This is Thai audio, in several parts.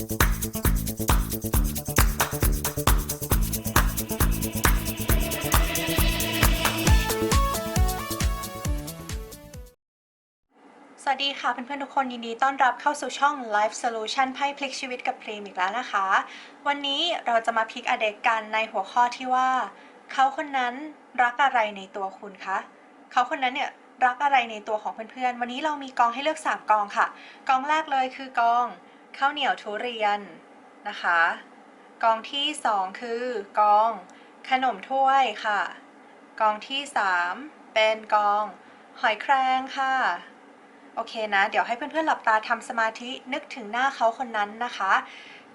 สวัสดีค่ะเพื่อนๆทุกคนยินดีต้อนรับเข้าสู่ช่อง Life Solution ไพ่พลิกชีวิตกับพรีมอีกแล้วนะคะ วันนี้เราจะมาพลิกอเด็กกันในหัวข้อที่ว่า เขาคนนั้นรักอะไรในตัวคุณคะเขาคนนั้นเนี่ยรักอะไรในตัวของเพื่อนๆ วันนี้เรามีกองให้เลือก 3 กองค่ะ กองแรกเลยคือกอง ข้าวเหนียวทุเรียนนะคะ กองที่ 2 คือกอง ขนมถ้วยค่ะ กองที่ 3 เป็นกอง หอยแครงค่ะ โอเคนะ เดี๋ยวให้เพื่อนๆหลับตาทำสมาธินึกถึงหน้าเขาคนนั้นนะคะ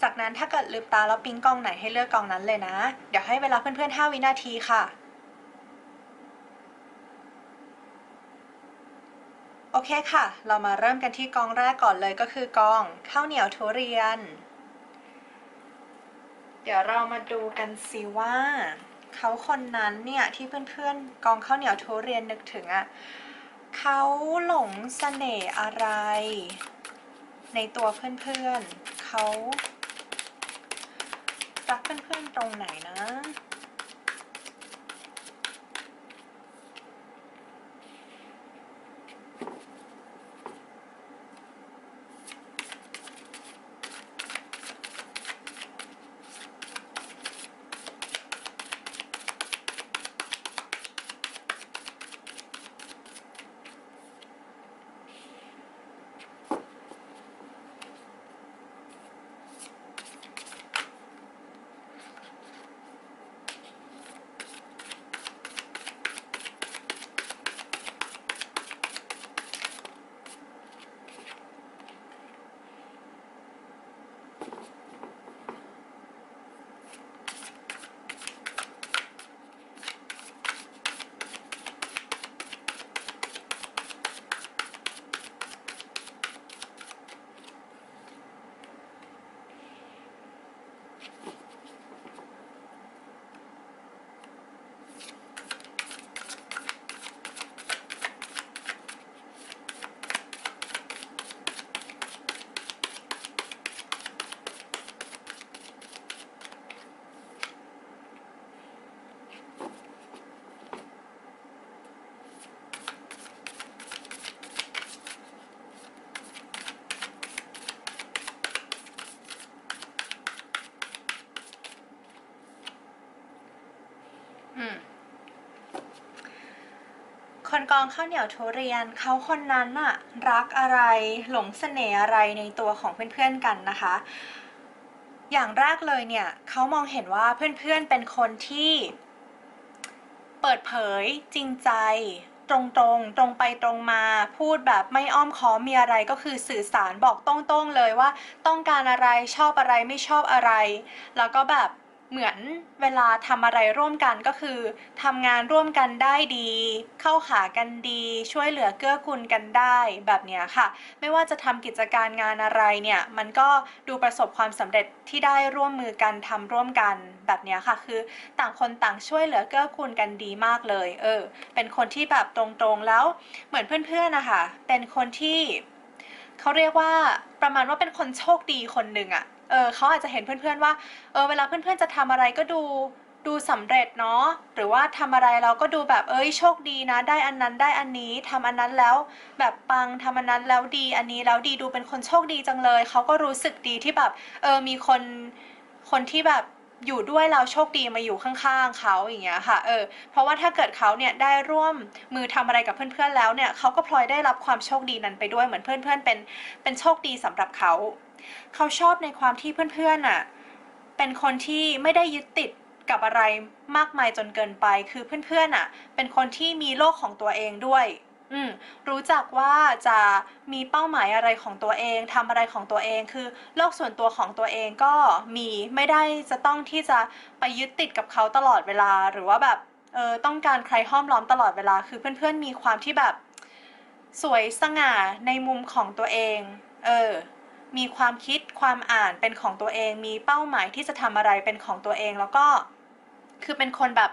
จากนั้นถ้าเกิดลืมตาแล้วปิ๊งกองไหนให้เลือกกองนั้นเลยนะ เดี๋ยวให้เวลาเพื่อนๆ 5 วินาทีค่ะ โอเคค่ะ เรามาเริ่มกันที่กองแรกก่อนเลยก็คือกองข้าวเหนียวทุเรียน เดี๋ยวเรามาดูกันสิว่า เขาคนนั้นเนี่ย ที่เพื่อนๆกองข้าวเหนียวทุเรียนนึกถึงอะเขาหลงเสน่ห์อะไร ในตัวเพื่อนๆเขารักเพื่อนๆตรงไหนนะ กองข้าวเหนียวทุเรียนเขาคนนั้นน่ะรักอะไรหลงเสน่ห์อะไรในตัวของเพื่อนๆกันนะคะ อย่างแรกเลยเนี่ยเขามองเห็นว่าเพื่อนๆเป็นคนที่ เปิดเผยจริงใจตรงๆตรงไปตรงมาพูดแบบไม่อ้อมค้อมมีอะไรก็คือสื่อสารบอกตรงๆเลยว่า ต้องการอะไรชอบอะไรไม่ชอบอะไร แล้วก็แบบ เหมือนเวลาทำอะไรร่วมกันก็คือทำงานร่วมกันได้ดี เข้าขากันดี ช่วยเหลือเกื้อกูลกันได้แบบเนี้ยค่ะ ไม่ว่าจะทำกิจการงานอะไรเนี่ย มันก็ดูประสบความสำเร็จที่ได้ร่วมมือกันทำร่วมกันแบบเนี้ยค่ะ คือต่างคนต่างช่วยเหลือเกื้อกูลกันดีมากเลย เออ เป็นคนที่แบบตรงๆแล้ว เหมือนเพื่อนๆนะคะเป็นคนที่เขาเรียกว่าประมาณว่าเป็นคนโชคดีคนหนึ่งอะ เออเขาอาจจะเห็นเพื่อนๆว่า เออเวลาเพื่อนๆจะทำอะไรก็ดูดูสำเร็จเนาะ หรือว่าทำอะไรเราก็ดูแบบเอ้ยโชคดีนะ ได้อันนั้นได้อันนี้ทำอันนั้นแล้ว แบบปังทำอันนั้นแล้วดีอันนี้แล้วดีดูเป็นคนโชคดีจังเลย เขาก็รู้สึกดีที่แบบเออมีคนคนที่แบบอยู่ด้วยเราโชคดีมาอยู่ข้างๆเขาอย่างเงี้ยค่ะเออเพราะว่าถ้าเกิดเขาเนี่ยได้ร่วมมือทำอะไรกับเพื่อนๆแล้วเนี่ยเขาก็พลอยได้รับความโชคดีนั้นไปด้วยเหมือนเพื่อนๆเป็นเป็นโชคดีสำหรับเขา เขาชอบในความที่เพื่อนๆน่ะเป็นคนที่ไม่ได้ยึดติดกับอะไรมากมายจนเกินไป คือเพื่อนๆน่ะ เป็นคนที่มีโลกของตัวเองด้วย อืมรู้จักว่าจะมีเป้าหมายอะไรของตัวเองทำอะไรของตัวเอง คือโลกส่วนตัวของตัวเองก็มีไม่ได้จะต้องที่จะไปยึดติดกับเขาตลอดเวลา หรือว่าแบบเออต้องการใครห้อมล้อมตลอดเวลา คือเพื่อนๆมีความที่แบบสวยสง่าในมุมของตัวเอง เออ มีความคิดความอ่านเป็นของตัวเอง มีเป้าหมายที่จะทำอะไรเป็นของตัวเองแล้วก็คือเป็นคนแบบ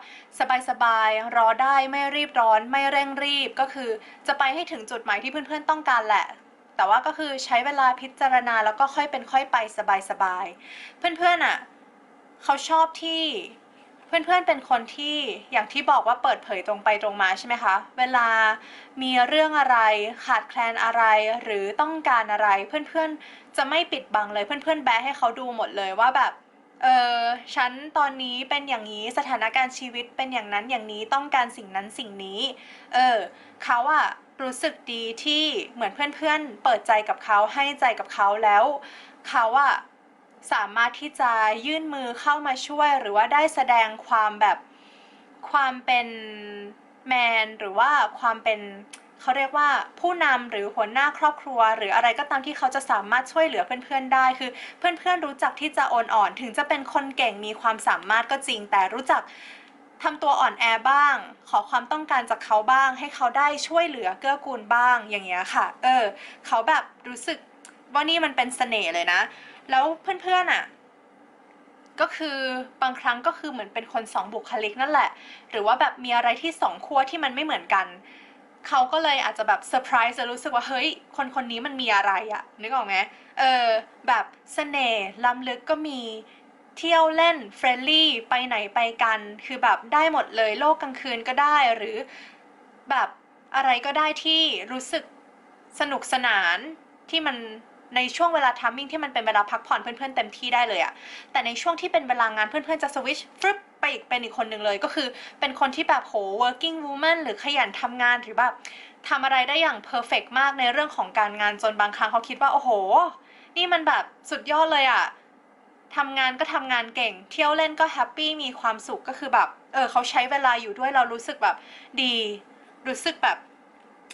สบายๆ รอได้ไม่รีบร้อนไม่เร่งรีบก็คือจะไปให้ถึงจุดหมายที่เพื่อนๆต้องการแหละ แต่ว่าก็คือใช้เวลาพิจารณาแล้วก็ค่อยเป็นค่อยไปสบายๆ เพื่อนๆอะเขาชอบที่ เพื่อนๆเป็นคนที่อย่างที่บอกว่าเปิดเผยตรงไปตรงมาใช่ไหมคะ เวลามีเรื่องอะไรขาดแคลนอะไรหรือต้องการอะไร เพื่อนๆจะไม่ปิดบังเลยเพื่อนๆแบะให้เขาดูหมดเลยว่าแบบเออฉันตอนนี้เป็นอย่างนี้สถานการณ์ชีวิตเป็นอย่างนั้นอย่างนี้ต้องการสิ่งนั้นสิ่งนี้ เออเขาอะรู้สึกดีที่เหมือนเพื่อนๆเปิดใจกับเขาให้ใจกับเขาแล้วเขาอะ สามารถที่จะยื่นมือเข้ามาช่วย หรือว่าได้แสดงความแบบความเป็นแมนหรือว่าความเป็นเขาเรียกว่าผู้นำหรือหัวหน้าครอบครัว หรืออะไรก็ตามที่เขาจะสามารถช่วยเหลือเพื่อนๆได้คือ เพื่อนๆรู้จักที่จะโอนอ่อนถึงจะเป็นคนเก่งมีความสามารถก็จริง แต่รู้จักทำตัวอ่อนแอบ้าง ขอความต้องการจากเขาบ้าง ให้เขาได้ช่วยเหลือเกื้อกูลบ้างอย่างเงี้ยค่ะ เออ เขาแบบรู้สึกว่านี่มันเป็นเสน่ห์เลยนะ แล้วเพื่อนๆอะก็คือบางครั้งก็คือเหมือนเป็นคนสองบุคลิกนั่นแหละ หรือว่าแบบมีอะไรที่สองขั้วที่มันไม่เหมือนกัน เขาก็เลยอาจจะแบบเซอร์ไพรส์จะรู้สึกว่าเฮ้ย คนคนนี้มันมีอะไรอะนึกออกไหมเออแบบเสน่ห์ล้ำลึกก็มีเที่ยวเล่นเฟรนลี่ไปไหนไปกัน คือแบบได้หมดเลยโลกกลางคืนก็ได้หรือแบบอะไรก็ได้ที่รู้สึกสนุกสนานที่มัน ในช่วงเวลาทัมมิ่งที่มันเป็นเวลาพักผ่อนเพื่อนๆเต็มที่ได้เลยอะแต่ในช่วงที่เป็นเวลางานเพื่อนๆจะสวิชฟึบไปอีกเป็นอีกคนหนึ่งเลยก็คือเป็นคนที่แบบโห working woman หรือขยันทำงานหรือแบบทำอะไรได้อย่าง perfect มากในเรื่องของการงานจนบางครั้งเขาคิดว่า โอ้โห นี่มันแบบสุดยอดเลยอะทำงานก็ทำงานเก่ง เที่ยวเล่นก็แฮปปี้มีความสุขก็คือแบบ เออเขาใช้เวลาอยู่ด้วยเรารู้สึกแบบดี รู้สึกแบบ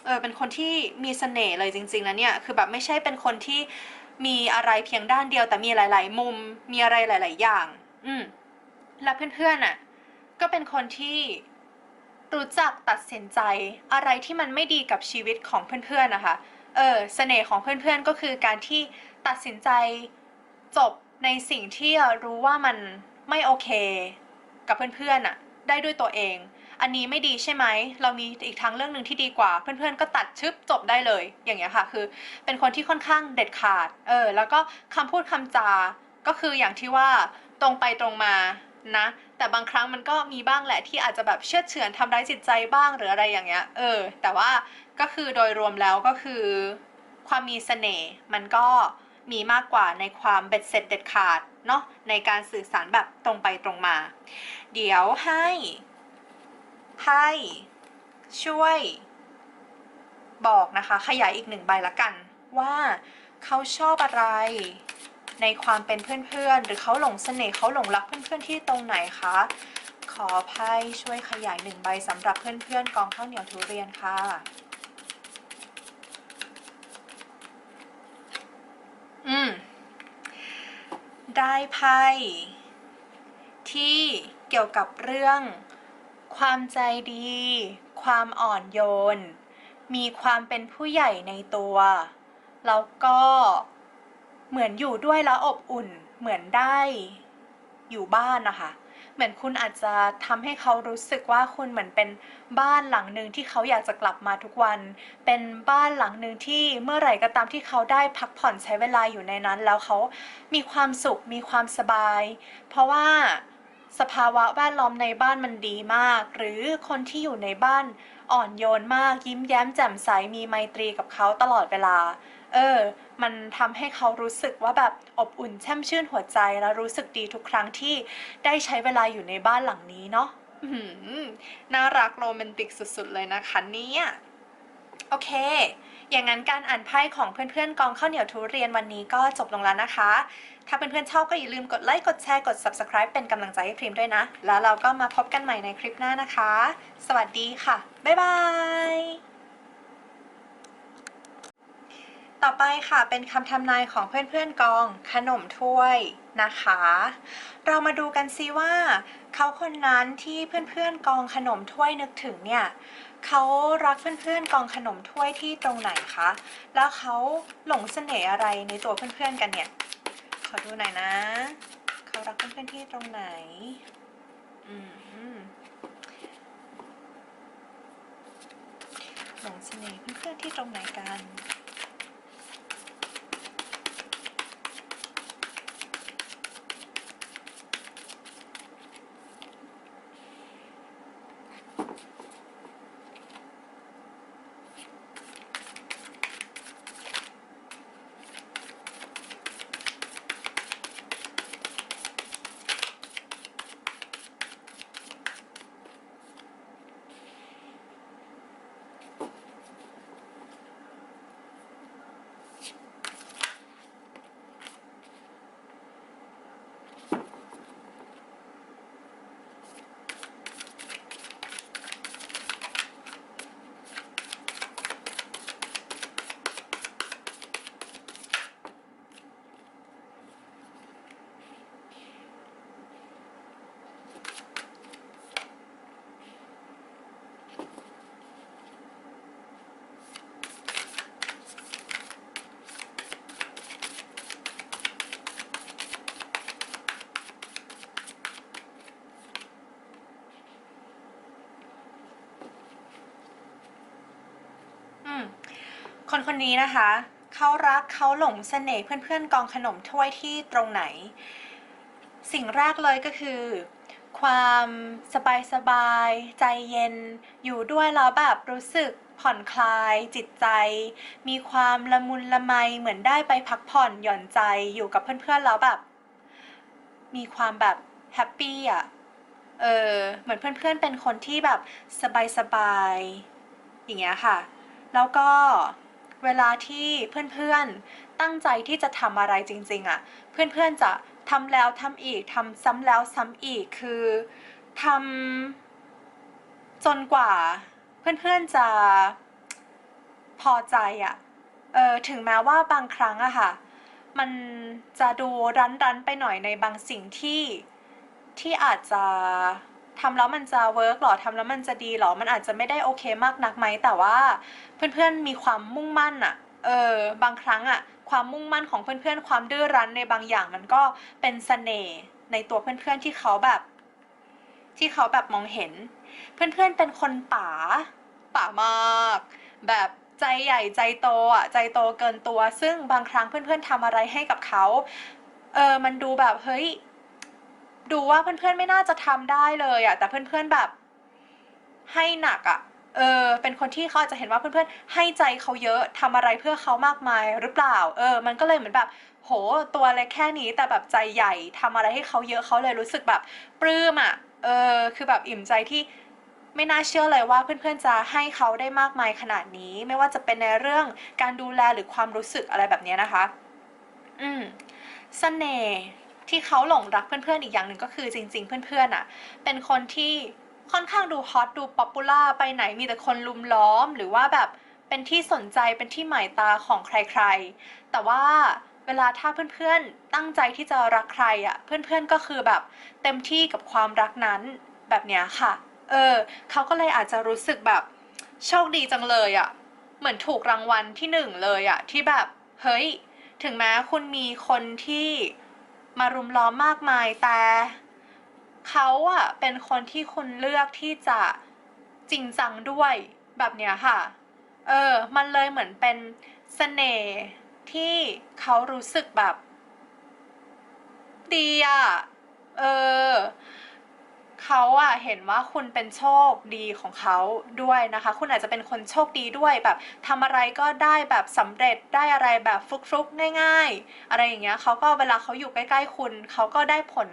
เออเป็นคนที่มีเสน่ห์เลยจริงๆนะเนี่ยคือแบบไม่ใช่เป็นคนที่มีอะไรเพียงด้านเดียว แต่มีหลาย ๆ มุมมีอะไรหลาย ๆ อย่าง อืมและเพื่อนๆน่ะก็เป็นคนที่รู้จักตัดสินใจอะไรที่มันไม่ดีกับชีวิตของเพื่อนๆนะคะเออเสน่ห์ของเพื่อนๆก็คือการที่ตัดสินใจจบในสิ่งที่รู้ว่ามันไม่โอเค กับเพื่อนๆน่ะ ได้ด้วยตัวเอง อันนี้ไม่ดีใช่ไหม เรามีอีกทางเรื่องหนึ่งที่ดีกว่า เพื่อนๆก็ตัดชึบจบได้เลย อย่างเงี้ยค่ะ คือเป็นคนที่ค่อนข้างเด็ดขาด เออ แล้วก็คำพูดคำจา ก็คืออย่างที่ว่าตรงไปตรงมานะ แต่บางครั้งมันก็มีบ้างแหละที่อาจจะแบบเชื่อเฉือนทำร้ายจิตใจบ้างหรืออะไรอย่างเงี้ย เออ แต่ว่าก็คือโดยรวมแล้วก็คือ ความมีเสน่ห์มันก็มีมากกว่าในความเบ็ดเสร็จเด็ดขาดเนาะในการสื่อสารแบบตรงไปตรงมา เดี๋ยวให้ ให้ ช่วย บอกนะคะ ขยายอีกหนึ่งใบละกัน ว่าเขาชอบอะไร ในความเป็นเพื่อนๆ หรือเขาหลงเสน่ห์เขาหลงรักเพื่อนๆที่ตรงไหนคะ ขอไพ่ช่วยขยายหนึ่งใบสำหรับเพื่อนๆกองข้าวเหนียวทุเรียนค่ะอืมได้ไพ่ที่เกี่ยวกับเรื่อง ความใจดี ความอ่อนโยน มีความเป็นผู้ใหญ่ในตัว แล้วก็เหมือนอยู่ด้วยแล้วอบอุ่น เหมือนได้อยู่บ้านนะคะ เหมือนคุณอาจจะทำให้เขารู้สึกว่าคุณเหมือนเป็นบ้านหลังหนึ่งที่เขาอยากจะกลับมาทุกวัน เป็นบ้านหลังหนึ่งที่เมื่อไหร่ก็ตามที่เขาได้พักผ่อนใช้เวลาอยู่ในนั้น แล้วเขามีความสุขมีความสบาย เพราะว่า สภาวะแวดล้อมในบ้านมันดีมาก หรือคนที่อยู่ในบ้านอ่อนโยนมากยิ้มแย้มแจ่มใสมีไมตรีกับเขาตลอดเวลา เออ มันทำให้เขารู้สึกว่าแบบอบอุ่นแช่มชื่นหัวใจแล้วรู้สึกดีทุกครั้งที่ได้ใช้เวลาอยู่ในบ้านหลังนี้เนาะน่ารักโรแมนติกสุดๆเลยนะคะเนี่ย โอเค อย่างนั้นการอ่านไพ่ของเพื่อนๆกองข้าวเหนียวทุเรียนวันนี้ก็จบลงแล้วนะคะ ถ้าเพื่อนๆชอบก็อย่าลืมกดไลค์ กดแชร์ กด subscribe เป็นกำลังใจให้พิมด้วยนะ แล้วเราก็มาพบกันใหม่ในคลิปหน้านะคะ สวัสดีค่ะ บ๊ายบาย ต่อไปค่ะเป็นคำทำนายของเพื่อนๆกองขนมถ้วยนะคะ เรามาดูกันซิว่า เขาคนนั้นที่เพื่อนๆกองขนมถ้วยนึกถึงเนี่ยเขารักเพื่อนๆกองขนมถ้วยที่ตรงไหนคะแล้วเขาหลงเสน่ห์อะไรในตัวเพื่อนๆกันเนี่ยขอดูหน่อยนะเขารักเพื่อนๆที่ตรงไหนอืมหลงเสน่ห์เพื่อนๆที่ตรงไหนกัน คนคนนี้นะคะ เขารักเขาหลงเสน่ห์เพื่อนๆกองขนมถ้วยที่ตรงไหน สิ่งแรกเลยก็คือ ความสบายสบายใจเย็น อยู่ด้วยแล้วแบบรู้สึกผ่อนคลายจิตใจ มีความละมุนละไมเหมือนได้ไปพักผ่อนหย่อนใจอยู่กับเพื่อนๆแล้วแบบ มีความแบบแฮปปี้อะเออเหมือนเพื่อนๆเป็นคนที่แบบสบายๆอย่างเงี้ยค่ะ แล้วก็ เวลาที่เพื่อนๆตั้งใจที่จะทำอะไรจริง ๆอะ เพื่อนๆจะทำแล้วทำอีกทำซ้ำแล้วซ้ำอีกคือทำจนกว่าเพื่อนๆจะพอใจอะเออถึงแม้ว่าบางครั้งอะค่ะ มันจะดูรั้นๆไปหน่อยในบางสิ่งที่ที่อาจจะ ทำแล้วมันจะเวิร์กหรอทำแล้วมันจะดีหรอมันอาจจะไม่ได้โอเคมากนักไหมแต่ว่าเพื่อนๆมีความมุ่งมั่นอะเออบางครั้งอะความมุ่งมั่นของเพื่อนๆ ความดื้อรั้นในบางอย่างมันก็เป็นเสน่ห์ในตัวเพื่อนๆที่เขาแบบ ที่เขาแบบมองเห็น เพื่อนๆเป็นคนป๋าป๋ามาก แบบใจใหญ่ใจโตอะใจโตเกินตัว ซึ่งบางครั้งเพื่อนๆทำอะไรให้กับเขาเออมันดูแบบเฮ้ย ดูว่าเพื่อนๆไม่น่าจะทำได้เลยอะแต่เพื่อนๆแบบ ให้หนักอะเออ เป็นคนที่เขาอาจจะเห็นว่าเพื่อนๆให้ใจเขาเยอะทำอะไรเพื่อเขามากมายหรือเปล่า เออ มันก็เลยเหมือนแบบ โหตัวเล็กแค่นี้แต่แบบใจใหญ่ทำอะไรให้เขาเยอะเขาเลยรู้สึกแบบ ปลื้มอะเออ คือแบบอิ่มใจที่ ไม่น่าเชื่อเลยว่าเพื่อนๆจะให้เขาได้มากมายขนาดนี้ ไม่ว่าจะเป็นในเรื่องการดูแลหรือความรู้สึกอะไรแบบเนี้ยนะคะ อืมเสน่ห์ ที่เขาหลงรักเพื่อนๆอีกอย่างหนึ่งก็คือจริง ๆ เพื่อนๆอะเป็นคนที่ค่อนข้างดูฮอตดูป๊อปปูล่าไปไหนมีแต่คนลุมล้อม หรือว่าแบบเป็นที่สนใจเป็นที่หมายตาของใครๆ แต่ว่าเวลาถ้าเพื่อนๆ ตั้งใจที่จะรักใครอะ เพื่อนๆ ก็คือแบบเต็มที่กับความรักนั้นแบบเนี้ยค่ะ เออเขาก็เลยอาจจะรู้สึกแบบโชคดีจังเลยอะ เหมือนถูกรางวัลที่หนึ่งเลยอะที่แบบเฮ้ย ถึงแม้คุณมีคนที่ มารุมล้อมมากมายแต่เขาอะเป็นคนที่คุณเลือกที่จะจริงจังด้วยแบบเนี้ยค่ะ เออ มันเลยเหมือนเป็นเสน่ห์ที่เขารู้สึกแบบ ดีอะเออ เขาอะเห็นว่าคุณเป็นโชคดีของเขาด้วยนะคะ คุณอาจจะเป็นคนโชคดีด้วยแบบทำอะไรก็ได้แบบสำเร็จได้อะไรแบบฟลุกๆง่าย ๆ อะไรอย่างเงี้ยเขาก็เวลาเขาอยู่ใกล้ๆคุณเขาก็ได้ผล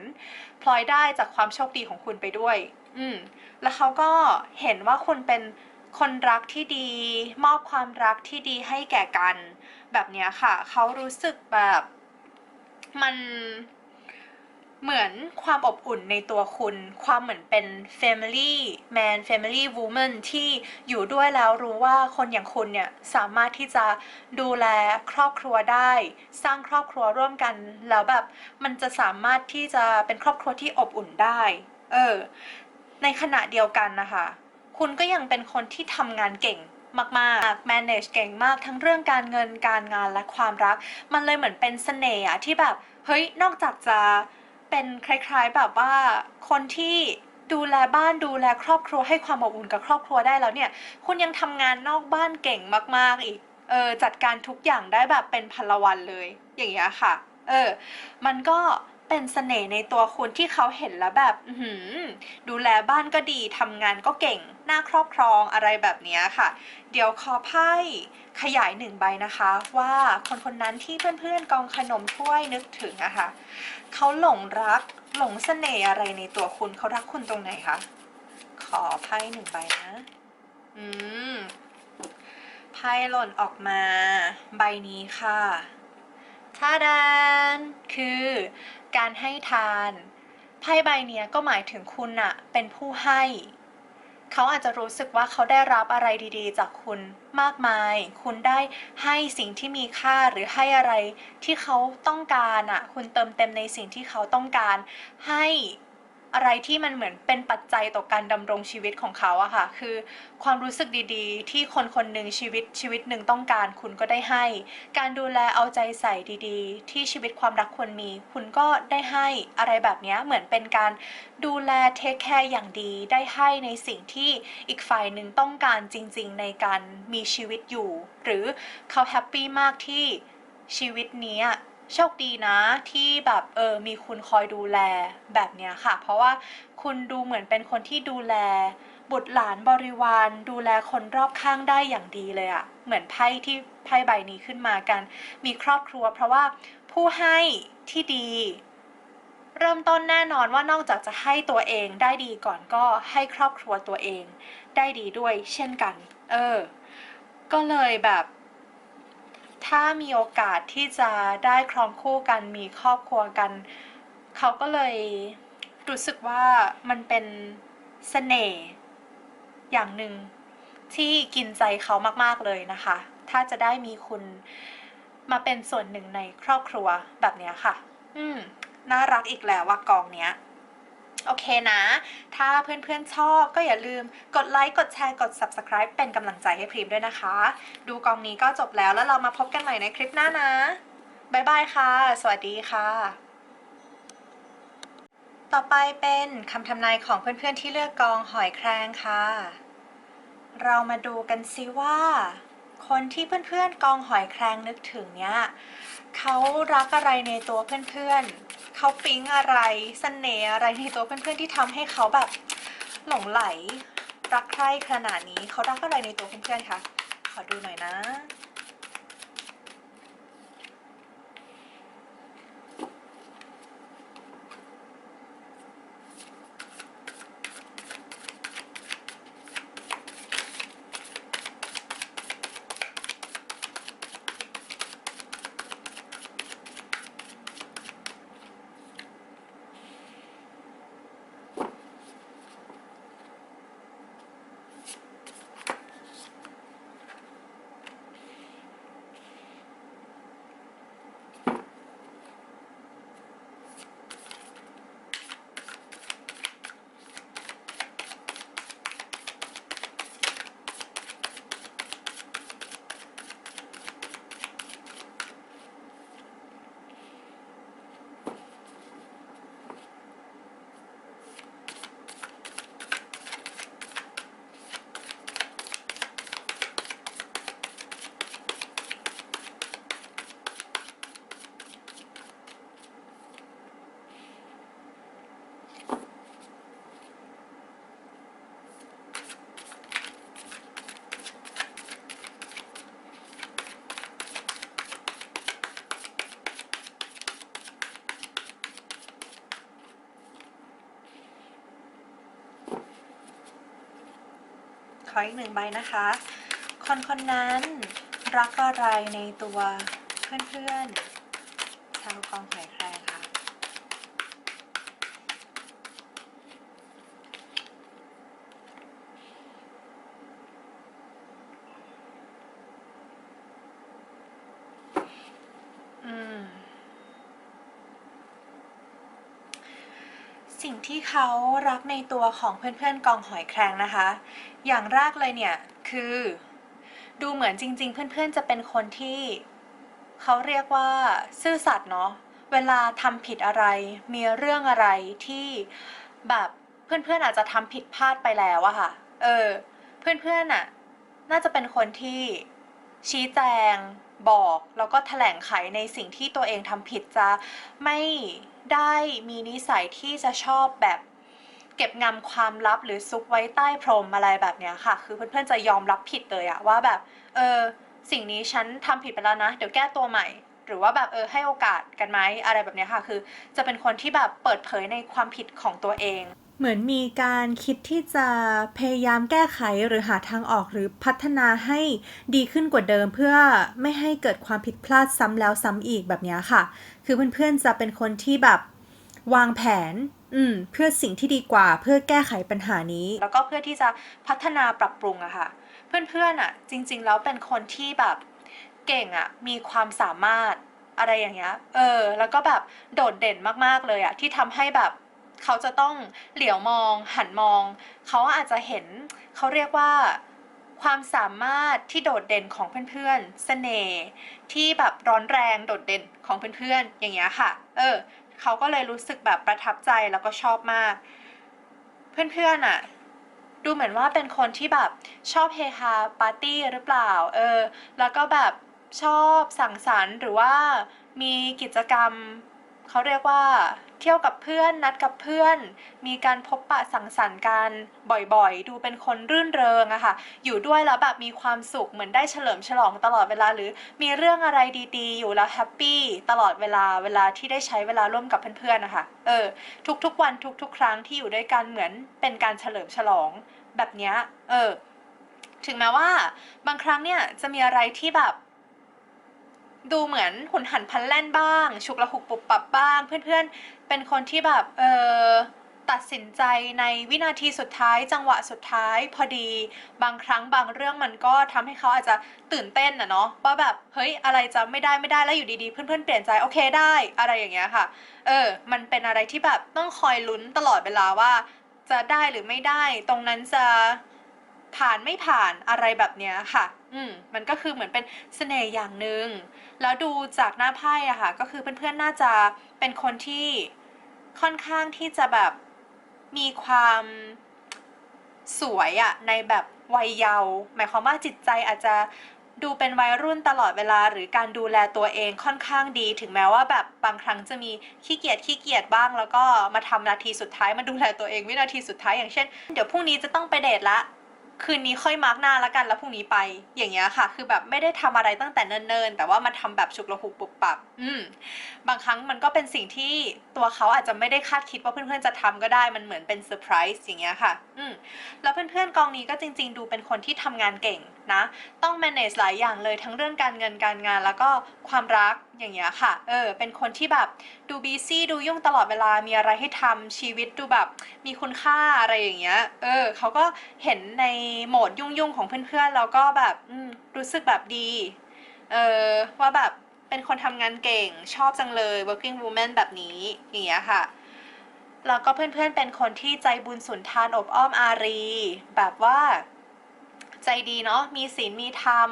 พลอยได้จากความโชคดีของคุณไปด้วย อืมแล้วเขาก็เห็นว่าคุณเป็นคนรักที่ดี มอบความรักที่ดีให้แก่กัน แบบเนี้ยค่ะ เขารู้สึกแบบมัน เหมือนความอบอุ่นในตัวคุณ ความเหมือนเป็น family man family woman ที่อยู่ด้วยแล้วรู้ว่าคนอย่างคุณเนี่ย สามารถที่จะดูแลครอบครัวได้ สร้างครอบครัวร่วมกัน แล้วแบบมันจะสามารถที่จะเป็นครอบครัวที่อบอุ่นได้ เออ ในขณะเดียวกันนะคะ คุณก็ยังเป็นคนที่ทำงานเก่งมากๆ manage เก่งมากทั้งเรื่องการเงินการงานและความรัก มันเลยเหมือนเป็นเสน่ห์อะที่แบบ เฮ้ย นอกจากจะ เป็นคล้ายๆแบบว่าคนที่ดูแลบ้านดูแลครอบครัวให้ความอบอุ่นกับครอบครัวได้แล้วเนี่ย คุณยังทำงานนอกบ้านเก่งมาก ๆ อีก เออจัดการทุกอย่างได้แบบเป็นพลวันเลย อย่างเงี้ยค่ะ เออ มันก็ เป็นเสน่ห์ในตัวคุณที่เขาเห็นแล้วแบบหืดูแลบ้านก็ดีทำงานก็เก่งน่าครอบครองอะไรแบบนี้ค่ะ เดี๋ยวขอไพ่ขยายหนึ่งใบนะคะ ว่าคนคนนั้นที่เพื่อนๆกองขนมถ้วยนึกถึงอะค่ะเขาหลงรักหลงเสน่ห์อะไรในตัวคุณเขารักคุณตรงไหนคะขอไพ่หนึ่งใบนะ อืมไพ่หล่นออกมา ใบนี้ค่ะ ทาดานคือการให้ทานไพ่ใบเนี้ยก็หมายถึงคุณอะเป็นผู้ให้ เขาอาจจะรู้สึกว่าเขาได้รับอะไรดีๆ จากคุณมากมาย คุณได้ให้สิ่งที่มีค่าหรือให้อะไรที่เขาต้องการอะคุณเติมเต็มในสิ่งที่เขาต้องการให้ อะไรที่มันเหมือนเป็นปัจจัยต่อการดำรงชีวิตของเขาอะค่ะ คือความรู้สึกดีๆ ที่คนคนหนึ่งชีวิตชีวิตหนึ่งต้องการ คุณก็ได้ให้ การดูแลเอาใจใส่ดีๆ ที่ชีวิตความรักควรมี คุณก็ได้ให้อะไรแบบนี้เหมือนเป็นการดูแลเทคแคร์อย่างดีได้ให้ในสิ่งที่อีกฝ่ายหนึ่งต้องการจริง ๆ ในการมีชีวิตอยู่ หรือเขาแฮปปี้มากที่ชีวิตนี้ โชคดีนะที่แบบเออมีคุณคอยดูแลแบบเนี้ยค่ะ เพราะว่าคุณดูเหมือนเป็นคนที่ดูแล บุตรหลานบริวารดูแลคนรอบข้างได้อย่างดีเลยอะเหมือนไพ่ที่ไพ่ใบนี้ขึ้นมากัน มีครอบครัว เพราะว่าผู้ให้ที่ดี เริ่มต้นแน่นอนว่านอกจากจะให้ตัวเองได้ดีก่อนก็ให้ครอบครัวตัวเอง ได้ดีด้วยเช่นกัน เออ ก็เลยแบบ ถ้ามีโอกาสที่จะได้ครองคู่กันมีครอบครัวกัน เขาก็เลยรู้สึกว่ามันเป็นเสน่ห์อย่างหนึ่งที่กินใจเขามาก ๆ เลยนะคะ ถ้าจะได้มีคุณมาเป็นส่วนหนึ่งในครอบครัวแบบนี้ค่ะ อืม น่ารักอีกแล้วว่ากองเนี้ย โอเคนะ ถ้าเพื่อนๆชอบก็อย่าลืมกดไลค์ กดแชร์ กด subscribe เป็นกำลังใจให้พรีมด้วยนะคะ ดูกองนี้ก็จบแล้วแล้วเรามาพบกันใหม่ในคลิปหน้านะบ๊ายบายค่ะ สวัสดีค่ะ ต่อไปเป็นคำทำนายของเพื่อนๆที่เลือกกองหอยแครงค่ะ เรามาดูกันซิว่า คนที่เพื่อนๆกองหอยแครงนึกถึงเนี้ยเขารักอะไรในตัวเพื่อนๆเขาปิ๊งอะไรสเสน่ห์อะไรในตัวเพื่อนๆที่ทำให้เขาแบบหลงไหลรักใคร่ขนาดนี้เขารักอะไรในตัวเพื่อนๆคะขอดูหน่อยนะ ออีกหนึ่งใบนะคะ คนคนนั้นรักอะไรในตัวเพื่อนๆชาวกองหอยแครงค่ะ อืม สิ่งที่ เขารักในตัวของเพื่อนๆกองหอยแครงนะคะ อย่างแรกเลยเนี่ยคือ ดูเหมือนจริง ๆ เพื่อนๆจะเป็นคนที่เขาเรียกว่าซื่อสัตย์เนาะเวลาทำผิดอะไร มีเรื่องอะไรที่แบบเพื่อนๆอาจจะทำผิดพลาดไปแล้วอะค่ะ เออ เพื่อนๆอะน่าจะเป็นคนที่ชี้แจงบอกแล้วก็แถลงไขในสิ่งที่ตัวเองทำผิดจะไม่ ได้มีนิสัยที่จะชอบแบบเก็บงำความลับหรือซุกไว้ใต้พรมอะไรแบบเนี้ยค่ะ คือเพื่อนๆจะยอมรับผิดเลยอะว่าแบบเออสิ่งนี้ฉันทำผิดไปแล้วนะ เดี๋ยวแก้ตัวใหม่ หรือว่าแบบเออให้โอกาสกันไหมอะไรแบบเนี้ยค่ะ คือจะเป็นคนที่แบบเปิดเผยในความผิดของตัวเอง เหมือนมีการคิดที่จะพยายามแก้ไขหรือหาทางออกหรือพัฒนาให้ดีขึ้นกว่าเดิม เพื่อไม่ให้เกิดความผิดพลาดซ้ำแล้วซ้ำอีกแบบนี้ค่ะ คือเพื่อนๆจะเป็นคนที่แบบวางแผน อืม เพื่อสิ่งที่ดีกว่าเพื่อแก้ไขปัญหานี้ แล้วก็เพื่อที่จะพัฒนาปรับปรุงอะค่ะ เพื่อนๆอะจริง ๆ แล้วเป็นคนที่แบบเก่งอะมีความสามารถอะไรอย่างเงี้ย เออ แล้วก็แบบโดดเด่นมากๆเลยอะที่ทำให้แบบ เขาจะต้องเหลียวมองหันมอง เขาอาจจะเห็นเขาเรียกว่าความสามารถที่โดดเด่นของเพื่อนๆ เสน่ห์ที่แบบร้อนแรงโดดเด่นของเพื่อนๆ อย่างเงี้ยค่ะ เออ เขาก็เลยรู้สึกแบบประทับใจแล้วก็ชอบมาก เพื่อนๆอะ ดูเหมือนว่าเป็นคนที่แบบชอบเฮฮาปาร์ตี้หรือเปล่า เออ แล้วก็แบบชอบสังสรรค์หรือว่ามีกิจกรรม เขาเรียกว่า เที่ยวกับเพื่อนนัดกับเพื่อน มีการพบปะสังสรรค์กันบ่อยๆ ดูเป็นคนรื่นเริงอะค่ะ อยู่ด้วยแล้วแบบมีความสุขเหมือนได้เฉลิมฉลองตลอดเวลาหรือมีเรื่องอะไรดีๆ อยู่แล้วแฮปปี้ตลอดเวลาเวลาที่ได้ใช้เวลาร่วมกับเพื่อนๆนะคะเออทุกๆวันทุกๆ ครั้งที่อยู่ด้วยกันเหมือนเป็นการเฉลิมฉลองแบบเนี้ยเออถึงแม้ว่าบางครั้งเนี่ยจะมีอะไรที่แบบ ดูเหมือนหุนหันพันแล่นบ้าง ฉุกละหุกปุบปับบ้าง เพื่อนๆ เป็นคนที่แบบเออตัดสินใจในวินาทีสุดท้าย จังหวะสุดท้ายพอดี บางครั้งบางเรื่องมันก็ทำให้เขาอาจจะตื่นเต้นนะเนาะว่าแบบเฮ้ยอะไรจะไม่ได้ไม่ได้แล้วอยู่ดีๆ เพื่อนๆเปลี่ยนใจโอเคได้อะไรอย่างเงี้ยค่ะ เออ มันเป็นอะไรที่แบบต้องคอยลุ้นตลอดเวลาว่า จะได้หรือไม่ได้ ตรงนั้นจะผ่านไม่ผ่านอะไรแบบเนี้ยค่ะ อืมมันก็คือเหมือนเป็นเสน่ห์อย่างหนึ่งแล้วดูจากหน้าไพ่อะค่ะ ก็คือเพื่อนๆน่าจะเป็นคนที่ค่อนข้างที่จะแบบมีความสวยอะในแบบวัยเยาว์หมายความว่าจิตใจอาจจะดูเป็นวัยรุ่นตลอดเวลา หรือการดูแลตัวเองค่อนข้างดี ถึงแม้ว่าแบบบางครั้งจะมีขี้เกียจขี้เกียจบ้าง แล้วก็มาทำนาทีสุดท้ายมาดูแลตัวเองวินาทีสุดท้ายอย่างเช่น เดี๋ยวพรุ่งนี้จะต้องไปเดทละ คืนนี้ค่อยมาร์กหน้าล้วกันแล้วพรุ่งนี้ไป อย่างเงี้ยค่ะ คือแบบไม่ได้ทำอะไรตั้งแต่เนิ่นๆ แต่ว่ามาทำแบบฉุกละหุกปุบปับ อืม บางครั้งมันก็เป็นสิ่งที่ตัวเขาอาจจะไม่ได้คาดคิดว่าเพื่อนๆจะทำก็ได้ มันเหมือนเป็นเซอร์ไพรส์อย่างเงี้ยค่ะ อืม แล้วเพื่อนๆกองนี้ก็จริง ๆ ดูเป็นคนที่ทำงานเก่งนะ ต้อง manage หลายอย่างเลยทั้งเรื่องการเงินการงาน แล้วก็ความรัก อย่างเงี้ยค่ะ เออ เป็นคนที่แบบดูบีซี่ดูยุ่งตลอดเวลา มีอะไรให้ทำชีวิตดูแบบ มีคุณค่าอะไรอย่างเงี้ย เออ เขาก็เห็นในโหมดยุ่งๆของเพื่อนๆ แล้วก็แบบรู้สึกแบบดี เออ ว่าแบบเป็นคนทำงานเก่งชอบจังเลย working woman แบบนี้อย่างเงี้ยค่ะ แล้วก็เพื่อนๆ เป็นคนที่ใจบุญสุนทานอบอ้อมอารี แบบว่าใจดีเนาะ มีศีลมีธรรม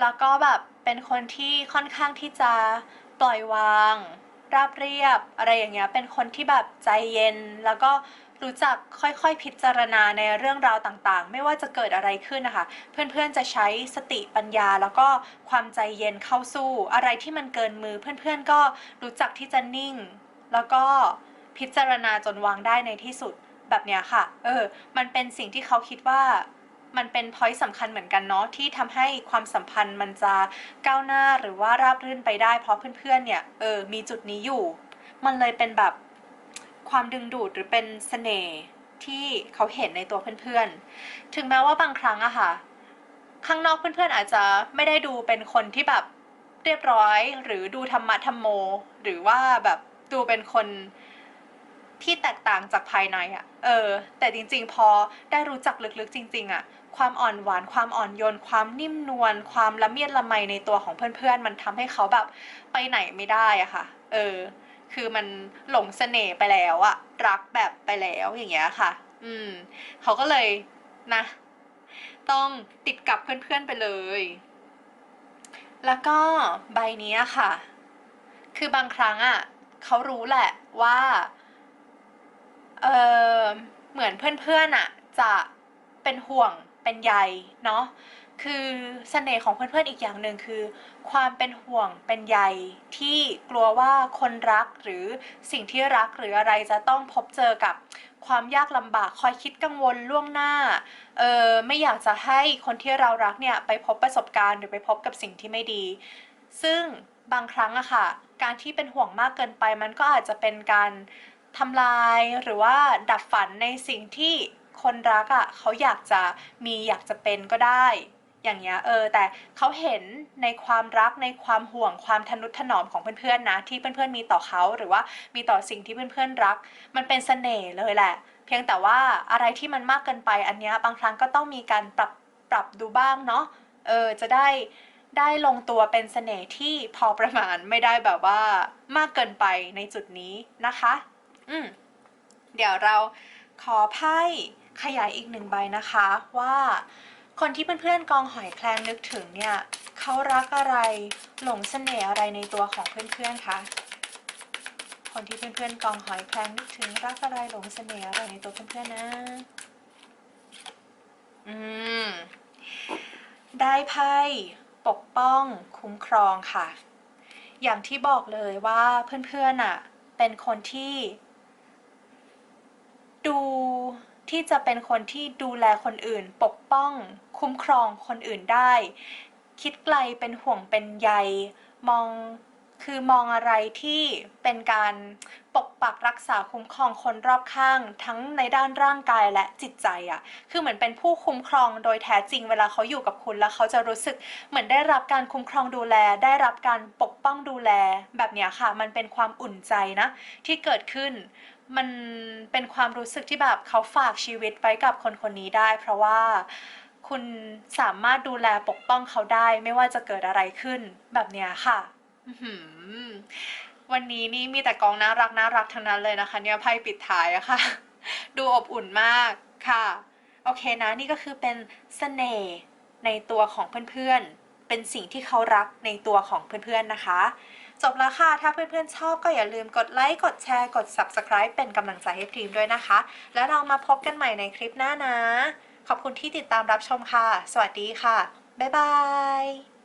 แล้วก็แบบเป็นคนที่ค่อนข้างที่จะปล่อยวาง ราบเรียบ อะไรอย่างเงี้ย เป็นคนที่แบบใจเย็น แล้วก็รู้จักค่อยๆพิจารณาในเรื่องราวต่างๆ ไม่ว่าจะเกิดอะไรขึ้นนะคะ เพื่อนๆจะใช้สติปัญญา แล้วก็ความใจเย็นเข้าสู้ อะไรที่มันเกินมือเพื่อนๆก็รู้จักที่จะนิ่ง แล้วก็พิจารณาจนวางได้ในที่สุดแบบเนี้ยค่ะ เออ มันเป็นสิ่งที่เขาคิดว่า มันเป็นพอยต์สำคัญเหมือนกันเนาะที่ทำให้ความสัมพันธ์มันจะก้าวหน้าหรือว่าราบรื่นไปได้ เพราะเพื่อนๆเนี่ยเออมีจุดนี้อยู่ มันเลยเป็นแบบความดึงดูดหรือเป็นเสน่ห์ที่เขาเห็นในตัวเพื่อนๆ ถึงแม้ว่าบางครั้งอะค่ะ ข้างนอกเพื่อนๆอาจจะไม่ได้ดูเป็นคนที่แบบเรียบร้อย หรือดูธรรมะธรรมโม หรือว่าแบบดูเป็นคนที่แตกต่างจากภายในอะเออ แต่จริงๆ พอได้รู้จักลึกๆจริง ๆอะ ความอ่อนหวาน ความอ่อนโยน ความนิ่มนวล ความละเมียดละไมในตัวของเพื่อนๆ มันทำให้เขาแบบไปไหนไม่ได้อะค่ะ เออ คือมันหลงเสน่ห์ไปแล้วอะรักแบบไปแล้วอย่างเงี้ยค่ะ อืม เขาก็เลยนะ ต้องติดกับเพื่อนๆไปเลย แล้วก็ใบนี้ค่ะ คือบางครั้งอะเขารู้แหละว่า เออเหมือนเพื่อนๆอะจะเป็นห่วง เป็นใยเนาะคือเสน่ห์ของเพื่อนๆอีกอย่างหนึ่งคือ ความเป็นห่วงเป็นใยที่กลัวว่าคนรักหรือสิ่งที่รักหรืออะไรจะต้องพบเจอกับความยากลำบากคอยคิดกังวลล่วงหน้าเออไม่อยากจะให้คนที่เรารักเนี่ยไปพบประสบการณ์หรือไปพบกับสิ่งที่ไม่ดี ซึ่งบางครั้งอะค่ะ การที่เป็นห่วงมากเกินไปมันก็อาจจะเป็นการทำลายหรือว่าดับฝันในสิ่งที่ คนรักอะเขาอยากจะมีอยากจะเป็นก็ได้ อย่างเงี้ยเออ แต่เขาเห็นในความรักในความห่วงความทนุถนอมของเพื่อนๆนะ ที่เพื่อนๆมีต่อเขาหรือว่ามีต่อสิ่งที่เพื่อนๆรัก มันเป็นเสน่ห์เลยแหละ เพียงแต่ว่าอะไรที่มันมากเกินไปอันเนี้ยบางครั้งก็ต้องมีการปรับปรับดูบ้างเนาะเออจะได้ได้ลงตัวเป็นเสน่ห์ที่พอประมาณไม่ได้แบบว่ามากเกินไปในจุดนี้นะคะ อืมเดี๋ยวเราขอไพ่ ขยายอีกหนึ่งใบนะคะว่าคนที่เพื่อนๆกองหอยแคลงนึกถึงเนี่ยเขารักอะไรหลงเสน่ห์อะไรในตัวของเพื่อนๆคะคนที่เพื่อนๆกองหอยแคลงนึกถึงรักอะไรหลงเสน่ห์อะไรในตัวเพื่อนๆนะ อืม ได้ไพ่ปกป้องคุ้มครองค่ะ อย่างที่บอกเลยว่าเพื่อนๆอะ เป็นคนที่ ดู ที่จะเป็นคนที่ดูแลคนอื่น ปกป้อง คุ้มครองคนอื่นได้ คิดไกลเป็นห่วงเป็นใย มองคือมองอะไรที่เป็นการปกปักรักษาคุ้มครองคนรอบข้าง ทั้งในด้านร่างกายและจิตใจอะ่ะ คือเหมือนเป็นผู้คุ้มครองโดยแท้จริงเวลาเขาอยู่กับคุณแล้วเขาจะรู้สึกเหมือนได้รับการคุ้มครองดูแล ได้รับการปกป้องดูแลแบบเนี้ยค่ะ มันเป็นความอุ่นใจนะที่เกิดขึ้น มันเป็นความรู้สึกที่แบบเขาฝากชีวิตไว้กับคนคนนี้ได้ เพราะว่าคุณสามารถดูแลปกป้องเขาได้ ไม่ว่าจะเกิดอะไรขึ้นแบบเนี้ยค่ะวันนี้นี่มีแต่กองน่ารักน่ารักทั้งนั้นเลยนะคะ เนี่ยไพ่ปิดท้ายอะค่ะ ดูอบอุ่นมากค่ะ โอเคนะนี่ก็คือเป็นเสน่ห์ในตัวของเพื่อนๆ เป็นสิ่งที่เขารักในตัวของเพื่อนๆนะคะ จบแล้วค่ะ ถ้าเพื่อนๆชอบก็อย่าลืมกดไลค์ กดแชร์ กด Subscribe เป็นกำลังใจให้ทีมด้วยนะคะ แล้วเรามาพบกันใหม่ในคลิปหน้านะ ขอบคุณที่ติดตามรับชมค่ะ สวัสดีค่ะ บ๊ายบาย